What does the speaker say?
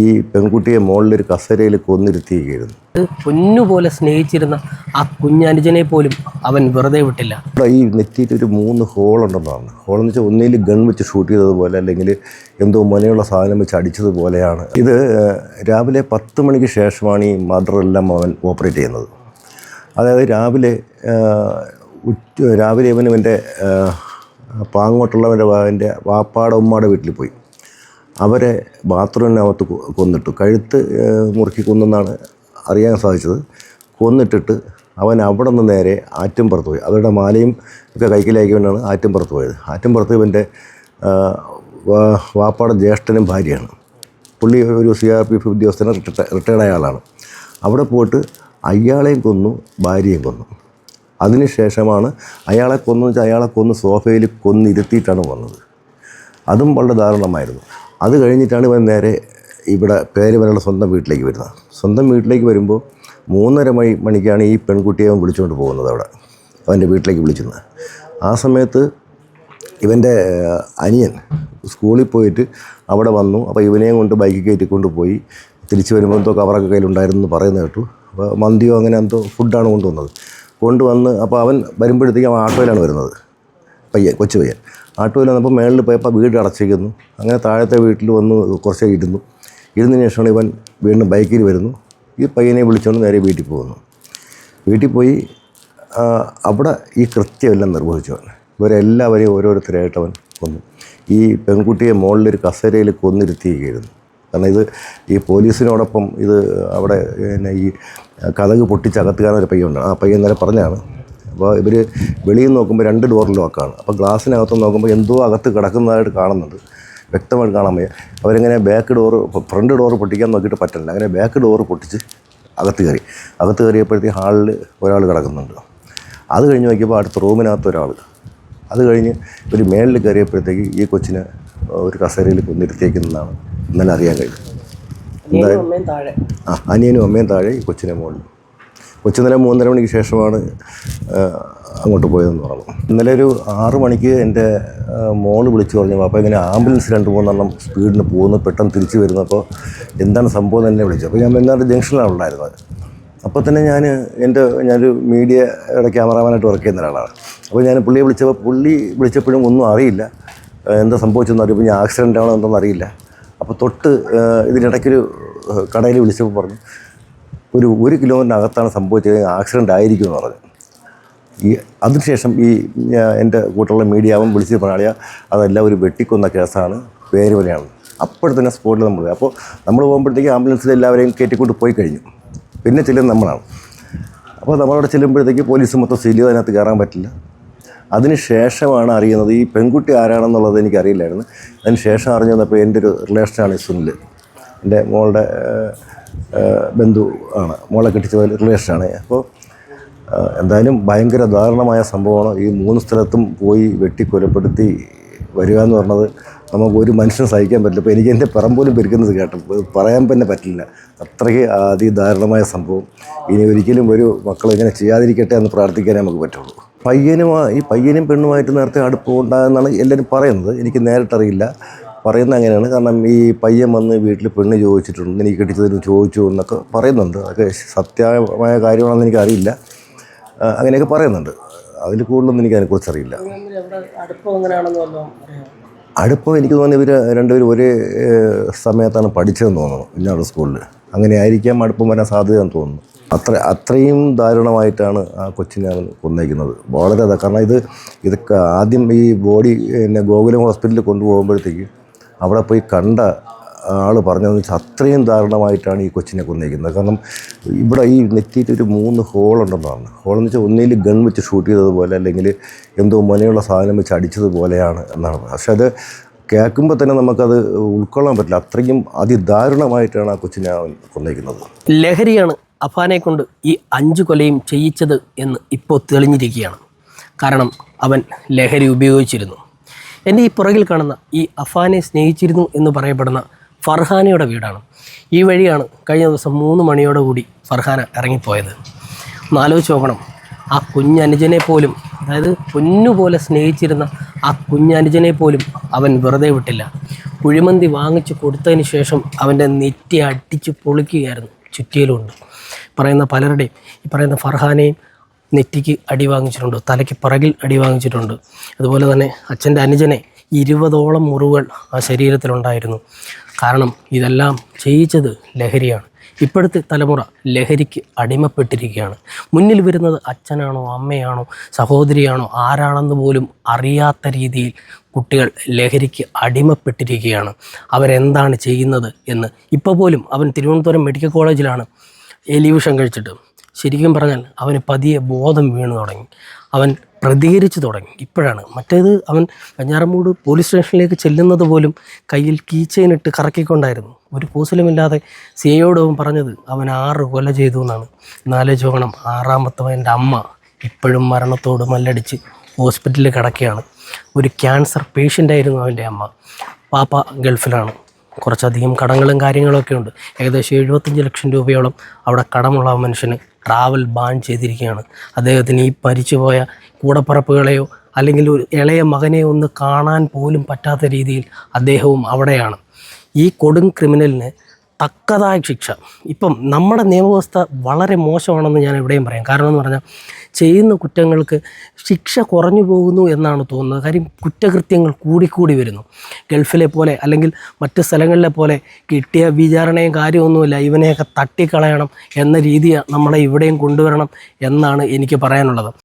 ഈ പെൺകുട്ടിയെ മുകളിലൊരു കസേരയിൽ കൊന്നിരുത്തിയിരിക്കുന്നു പൊന്നുപോലെ സ്നേഹിച്ചിരുന്ന ആ കുഞ്ഞനുജനെ പോലും അവൻ വെറുതെ വിട്ടില്ല. ഈ നെറ്റിയിൽ ഒരു മൂന്ന് ഹോൾ ഉണ്ടെന്നാണ്. ഹോൾ എന്ന് വെച്ചാൽ ഒന്നിൽ ഗൺ വെച്ച് ഷൂട്ട് ചെയ്തതുപോലെ അല്ലെങ്കിൽ എന്തോ മുനയുള്ള സാധനം വെച്ച് അടിച്ചതുപോലെയാണ്. ഇത് രാവിലെ പത്ത് മണിക്ക് ശേഷമാണ് ഈ മർഡറെല്ലാം അവൻ ഓപ്പറേറ്റ് ചെയ്യുന്നത്. അതായത് രാവിലെ ഉച്ച രാവിലെ ഇവൻ ഇവന്റെ പാങ്ങോട്ടുള്ളവന്റെ അതിന്റെ വാപ്പാടെ ഉമ്മാടെ വീട്ടിൽ പോയി. അവരെ ബാത്റൂമിനകത്ത് കൊന്നിട്ടു. കഴുത്ത് മുറുക്കി കൊന്നെന്നാണ് അറിയാൻ സാധിച്ചത്. കൊന്നിട്ടിട്ട് അവൻ അവിടെ നിന്ന് നേരെ ആറ്റുംപുറത്ത് പോയി. അവരുടെ മാലയും ഒക്കെ കൈക്കലാക്കിക്കൊണ്ടാണ് ആറ്റുംപുറത്ത് പോയത്. ആറ്റുംപുറത്ത് ഇവന്റെ വാപ്പാടെ ജ്യേഷ്ഠനും ഭാര്യയാണ്. പുള്ളി ഒരു സി ആർ പി എഫ് ഉദ്യോഗസ്ഥനെ റിട്ടയർഡ് ആയ ആളാണ്. അവിടെ പോയിട്ട് അയാളെയും കൊന്നു ഭാര്യയും കൊന്നു. അതിനുശേഷമാണ് അയാളെ കൊന്നു വെച്ചാൽ അയാളെ കൊന്ന് സോഫയിൽ കൊന്നിരുത്തിയിട്ടാണ് വന്നത്. അതും വളരെ ദാരുണമായിരുന്നു. അത് കഴിഞ്ഞിട്ടാണ് ഇവൻ നേരെ ഇവിടെ പേരുവരുടെ സ്വന്തം വീട്ടിലേക്ക് വരുന്നത്. സ്വന്തം വീട്ടിലേക്ക് വരുമ്പോൾ മൂന്നര മണി മണിക്കാണ് ഈ പെൺകുട്ടിയെ അവൻ വിളിച്ചുകൊണ്ട് പോകുന്നത് അവിടെ. അവന്റെ വീട്ടിലേക്ക് വിളിച്ചിരുന്നത്. ആ സമയത്ത് ഇവന്റെ അനിയൻ സ്കൂളിൽ പോയിട്ട് അവിടെ വന്നു. അപ്പോൾ ഇവനെയും കൊണ്ട് ബൈക്ക് കയറ്റിക്കൊണ്ട് പോയി. തിരിച്ച് വരുമ്പോൾ എന്തോ കവറൊക്കെ കയ്യിലുണ്ടായിരുന്നു എന്ന് പറയുന്നത് കേട്ടു. അപ്പോൾ മന്തിയോ അങ്ങനെ എന്തോ ഫുഡാണ് കൊണ്ടുവന്നത്. കൊണ്ടുവന്ന് അപ്പോൾ അവൻ വരുമ്പോഴത്തേക്കും അവൻ ആട്ടോയിലാണ് വരുന്നത്. പയ്യൻ കൊച്ചു പയ്യൻ. ആട്ടോയിൽ വന്നപ്പോൾ മേളിൽ പോയപ്പോൾ വീട് അടച്ചിരിക്കുന്നു. അങ്ങനെ താഴത്തെ വീട്ടിൽ വന്ന് കുറച്ച് ഇരുന്നു. ഇരുന്നതിന് ശേഷമാണ് ഇവൻ വീണ്ടും ബൈക്കിൽ വരുന്നു. ഈ പയ്യനെ വിളിച്ചുകൊണ്ട് നേരെ വീട്ടിൽ പോകുന്നു. വീട്ടിൽ പോയി അവിടെ ഈ കൃത്യമെല്ലാം നിർവഹിച്ചവൻ ഇവരെല്ലാവരെയും ഓരോരുത്തരായിട്ട് അവൻ കൊന്നു. ഈ പെൺകുട്ടിയെ മുകളിലൊരു കസേരയിൽ കൊന്നിരുത്തിയിരിക്കുകയായിരുന്നു. കാരണം ഇത് ഈ പോലീസിനോടൊപ്പം ഇത് അവിടെ പിന്നെ ഈ കഥക് പൊട്ടിച്ചകത്തുകാരൻ ഒരു പയ്യുണ്ട് ആ പയ്യൻ ഇന്നലെ പറഞ്ഞാണ് അപ്പോൾ ഇവർ വെളിയിൽ നോക്കുമ്പോൾ രണ്ട് ഡോർ ലോക്കാണ് അപ്പോൾ ഗ്ലാസ്സിനകത്ത് നോക്കുമ്പോൾ എന്തോ അകത്ത് കിടക്കുന്നതായിട്ട് കാണുന്നുണ്ട്. വ്യക്തമായിട്ട് കാണാൻ വയ്യ. അവരിങ്ങനെ ബാക്ക് ഡോറ് ഫ്രണ്ട് ഡോറ് പൊട്ടിക്കാൻ നോക്കിയിട്ട് പറ്റില്ല അങ്ങനെ ബാക്ക് ഡോറ് പൊട്ടിച്ച് അകത്ത് കയറി. അകത്ത് കയറിയപ്പോഴത്തേക്ക് ഹാളിൽ ഒരാൾ കിടക്കുന്നുണ്ട്. അത് കഴിഞ്ഞ് നോക്കിയപ്പോൾ അടുത്ത റൂമിനകത്ത് ഒരാൾ അത് കഴിഞ്ഞ് ഒരു മേളിൽ കയറിയപ്പോഴത്തേക്ക് ഈ കൊച്ചിനെ ഒരു കസേരയിൽ കൊന്നിരുത്തിയേക്കുന്നതാണ്. ഇന്നലെ അറിയാൻ കഴിയും ആ അനിയനും അമ്മയും താഴെ ഈ കൊച്ചിനെ മുകളിൽ കൊച്ചിന്നലെ മൂന്നര മണിക്ക് ശേഷമാണ് അങ്ങോട്ട് പോയതെന്ന് പറഞ്ഞു. ഇന്നലെ ഒരു ആറു മണിക്ക് എന്റെ മോൾ വിളിച്ചു പറഞ്ഞു അപ്പോൾ ഇങ്ങനെ ആംബുലൻസ് രണ്ട് മൂന്നെണ്ണം സ്പീഡിന് പോകുന്നു പെട്ടെന്ന് തിരിച്ചു വരുന്നപ്പോൾ എന്താണ് സംഭവം? എന്ന് വിളിച്ചു. അപ്പോൾ ഞാൻ വെങ്ങാട് ജംഗ്ഷനിലാണ് ഉണ്ടായിരുന്നത്. അപ്പോൾ തന്നെ ഞാൻ എന്റെ ഞാനൊരു മീഡിയയുടെ ക്യാമറാമാനായിട്ട് വർക്ക് ചെയ്യുന്ന ഒരാളാണ്. അപ്പോൾ ഞാൻ പുള്ളിയെ വിളിച്ചപ്പോൾ പുള്ളി വിളിച്ചപ്പോഴും ഒന്നും അറിയില്ല. എന്താ സംഭവിച്ചെന്ന് അറിയുമ്പോൾ ഞാൻ ആക്സിഡന്റ് ആണോ എന്തെന്ന് അറിയില്ല. അപ്പോൾ തൊട്ട് ഇതിനിടയ്ക്കൊരു കടയിൽ വിളിച്ചപ്പോൾ പറഞ്ഞു ഒരു ഒരു കിലോമീറ്ററിനകത്താണ് സംഭവിച്ചത് ആക്സിഡന്റ് ആയിരിക്കും എന്ന് പറഞ്ഞു. ഈ അതിനുശേഷം ഈ എന്റെ കൂട്ടുള്ള മീഡിയാവും വിളിച്ച് പറയാളിയ അതെല്ലാം ഒരു വെട്ടിക്കൊന്ന കേസാണ് പേര് പോലെയാണ്. അപ്പോഴത്തന്നെ തന്നെ സ്പോട്ടിൽ നമ്മൾ അപ്പോൾ നമ്മൾ പോകുമ്പോഴത്തേക്ക് ആംബുലൻസിൽ എല്ലാവരെയും കയറ്റിക്കൊണ്ട് പോയി കഴിഞ്ഞു. പിന്നെ ചെല്ലുന്നത് നമ്മളാണ്. അപ്പോൾ നമ്മളവിടെ ചെല്ലുമ്പോഴത്തേക്ക് പോലീസ് മൊത്തം സീൽ ചെയ്ത് അതിനകത്ത് കയറാൻ പറ്റില്ല. അതിന് ശേഷമാണ് അറിയുന്നത് ഈ പെൺകുട്ടി ആരാണെന്നുള്ളത് എനിക്കറിയില്ലായിരുന്നു. അതിന് ശേഷം അറിഞ്ഞു വന്നപ്പോൾ എന്റെ ഒരു റിലേഷനാണ് ഈ സുനിൽ എന്റെ മോളുടെ ബന്ധു ആണ്. മോളെ കെട്ടിച്ച റിലേഷനാണ്. അപ്പോൾ എന്തായാലും ഭയങ്കര ദാരുണമായ സംഭവമാണ്. ഈ മൂന്ന് സ്ഥലത്തും പോയി വെട്ടി കൊലപ്പെടുത്തി വരിക എന്ന് പറഞ്ഞത് നമുക്ക് ഒരു മനുഷ്യൻ സഹിക്കാൻ പറ്റില്ല. ഇപ്പോൾ എനിക്ക് എന്റെ പറമ്പോലും പോലും പെരുക്കുന്നത് കേട്ടു. ഇത് പറയാൻ തന്നെ പറ്റില്ല. അത്രയ്ക്ക് അതിദാരുണമായ സംഭവം. ഇനി ഒരിക്കലും ഒരു മക്കൾ ഇങ്ങനെ ചെയ്യാതിരിക്കട്ടെ എന്ന് പ്രാർത്ഥിക്കാനേ നമുക്ക് പറ്റുള്ളൂ. പയ്യനും ആ- ഈ പയ്യനും പെണ്ണുമായിട്ട് നേരത്തെ അടുപ്പം ഉണ്ടാകുന്നതാണ് എല്ലാവരും പറയുന്നത്. എനിക്ക് നേരിട്ടറിയില്ല. പറയുന്നത് അങ്ങനെയാണ്. കാരണം ഈ പയ്യൻ വന്ന് വീട്ടിൽ പെണ്ണ് ചോദിച്ചിട്ടുണ്ട്. എനിക്ക് കെട്ടിച്ചതിന് ചോദിച്ചു എന്നൊക്കെ പറയുന്നുണ്ട്. അതൊക്കെ സത്യമായ കാര്യമാണെന്ന് എനിക്കറിയില്ല. അങ്ങനെയൊക്കെ പറയുന്നുണ്ട്. അതിൽ കൂടുതലൊന്നും എനിക്ക് അതിനെക്കുറിച്ച് അറിയില്ല അടുപ്പം എനിക്ക് തോന്നുന്നു ഇവർ രണ്ടുപേരും ഒരേ സമയത്താണ് പഠിച്ചതെന്ന് തോന്നുന്നു. ഇന്നാളുടെ സ്കൂളിൽ അങ്ങനെ ആയിരിക്കാം അടുപ്പം വരാൻ സാധ്യതയെന്ന് തോന്നുന്നു. അത്ര അത്രയും ദാരുണമായിട്ടാണ് ആ കൊച്ചിനെ അവൻ കൊന്നേക്കുന്നത്. വളരെ കാരണം ഇത് ഇതൊക്കെ ആദ്യം ഈ ബോഡി പിന്നെ ഗോകുലം ഹോസ്പിറ്റലിൽ കൊണ്ടുപോകുമ്പോഴത്തേക്ക് അവിടെ പോയി കണ്ട ആൾ പറഞ്ഞതെന്ന് വെച്ചാൽ അത്രയും ദാരുണമായിട്ടാണ് ഈ കൊച്ചിനെ കൊന്നേക്കുന്നത്. കാരണം ഇവിടെ ഈ നെറ്റിയിട്ട് ഒരു മൂന്ന് ഹോളുണ്ടെന്ന് പറഞ്ഞു. ഹോളെന്ന് വെച്ചാൽ ഒന്നിൽ ഗൺ വെച്ച് ഷൂട്ട് ചെയ്തതുപോലെ അല്ലെങ്കിൽ എന്തോ മുനയുള്ള സാധനം വെച്ച് അടിച്ചതുപോലെയാണ് എന്നാണ്. പക്ഷെ അത് കേൾക്കുമ്പോൾ തന്നെ നമുക്കത് ഉൾക്കൊള്ളാൻ പറ്റില്ല. അത്രയും അതിദാരുണമായിട്ടാണ് ആ കൊച്ചിനെ കൊന്നേക്കുന്നത്. ലഹരിയാണ് അഫാനെ കൊണ്ട് ഈ അഞ്ചു കൊലയും ചെയ്യിച്ചത് എന്ന് ഇപ്പോൾ തെളിഞ്ഞിരിക്കുകയാണ്. കാരണം അവൻ ലഹരി ഉപയോഗിച്ചിരുന്നു. എന്റെ ഈ പുറകിൽ കാണുന്ന ഈ അഫാനെ സ്നേഹിച്ചിരുന്നു എന്ന് പറയപ്പെടുന്ന ഫർഹാനയുടെ വീടാണ്. ഈ വഴിയാണ് കഴിഞ്ഞ ദിവസം മൂന്ന് മണിയോടെ കൂടി ഫർഹാന ഇറങ്ങിപ്പോയത്. ഒന്ന് ആലോചിച്ച് നോക്കണം. ആ കുഞ്ഞനുജനെ പോലും അതായത് പൊന്നുപോലെ സ്നേഹിച്ചിരുന്ന ആ കുഞ്ഞനുജനെ പോലും അവൻ വെറുതെ വിട്ടില്ല. കുഴിമന്തി വാങ്ങിച്ചു കൊടുത്തതിന് ശേഷം അവന്റെ നെറ്റി അടിച്ച് പൊളിക്കുകയായിരുന്നു. ചുറ്റിയിലുണ്ട് പറയുന്ന പലരുടെയും ഈ പറയുന്ന ഫർഹാനെയും നെറ്റിക്ക് അടി വാങ്ങിച്ചിട്ടുണ്ട് തലയ്ക്ക് പിറകിൽ അടി വാങ്ങിച്ചിട്ടുണ്ട്. അതുപോലെ തന്നെ അച്ഛന്റെ അനുജനെ ഇരുപതോളം മുറിവുകൾ ആ ശരീരത്തിലുണ്ടായിരുന്നു. കാരണം ഇതെല്ലാം ചെയ്യിച്ചത് ലഹരിയാണ്. ഇപ്പോഴത്തെ തലമുറ ലഹരിക്ക് അടിമപ്പെട്ടിരിക്കുകയാണ്. മുന്നിൽ വരുന്നത് അച്ഛനാണോ അമ്മയാണോ സഹോദരിയാണോ ആരാണെന്ന് പോലും അറിയാത്ത രീതിയിൽ കുട്ടികൾ ലഹരിക്ക് അടിമപ്പെട്ടിരിക്കുകയാണ്. അവരെന്താണ് ചെയ്യുന്നത് എന്ന് ഇപ്പോൾ പോലും അവൻ തിരുവനന്തപുരം മെഡിക്കൽ കോളേജിലാണ് എലിവിഷൻ കഴിച്ചിട്ട്. ശരിക്കും പറഞ്ഞാൽ അവന് പതിയെ ബോധം വീണു തുടങ്ങി. അവൻ പ്രതികരിച്ചു തുടങ്ങി. ഇപ്പോഴാണ് മറ്റേത് അവൻ വെഞ്ഞാറമൂട് പോലീസ് സ്റ്റേഷനിലേക്ക് ചെല്ലുന്നത് പോലും കയ്യിൽ കീച്ചയിനിട്ട് കറക്കിക്കൊണ്ടായിരുന്നു. ഒരു കൂസലുമില്ലാതെ സി ഐയോട് അവൻ പറഞ്ഞത് അവൻ ആറ് കൊല ചെയ്തു എന്നാണ്. നാലേ ചോണം ആറാമത്തവന്റെ അമ്മ. ഇപ്പോഴും മരണത്തോട് മല്ലടിച്ച് ഹോസ്പിറ്റലിൽ കിടക്കുകയാണ്. ഒരു ക്യാൻസർ പേഷ്യന്റായിരുന്നു അവന്റെ അമ്മ. പാപ്പ ഗൾഫിലാണ്. കുറച്ചധികം കടങ്ങളും കാര്യങ്ങളൊക്കെ ഉണ്ട്. ഏകദേശം എഴുപത്തഞ്ച് ലക്ഷം രൂപയോളം അവിടെ കടമുള്ള മനുഷ്യന് ട്രാവൽ ബാൻ ചെയ്തിരിക്കുകയാണ്. അദ്ദേഹത്തിന് ഈ മരിച്ചുപോയ കൂടപ്പറപ്പുകളെയോ അല്ലെങ്കിൽ ഒരു ഇളയ മകനെ ഒന്ന് കാണാൻ പോലും പറ്റാത്ത രീതിയിൽ അദ്ദേഹവും അവിടെയാണ്. ഈ കൊടും ക്രിമിനലിന് തക്കതായ ശിക്ഷ. ഇപ്പം നമ്മുടെ നിയമവ്യവസ്ഥ വളരെ മോശമാണെന്ന് ഞാൻ എവിടെയും പറയാം. കാരണം എന്ന് പറഞ്ഞാൽ ചെയ്യുന്ന കുറ്റങ്ങൾക്ക് ശിക്ഷ കുറഞ്ഞു പോകുന്നു എന്നാണ് തോന്നുന്നത്. കാര്യം കുറ്റകൃത്യങ്ങൾ കൂടിക്കൂടി വരുന്നു. ഗൾഫിലെ പോലെ അല്ലെങ്കിൽ മറ്റ് സ്ഥലങ്ങളിലെ പോലെ കിട്ടിയ വിചാരണയും കാര്യമൊന്നുമില്ല. ഇവനെയൊക്കെ തട്ടിക്കളയണം എന്ന രീതിയാണ് നമ്മളെ ഇവിടെയും കൊണ്ടുവരണം എന്നാണ് എനിക്ക് പറയാനുള്ളത്.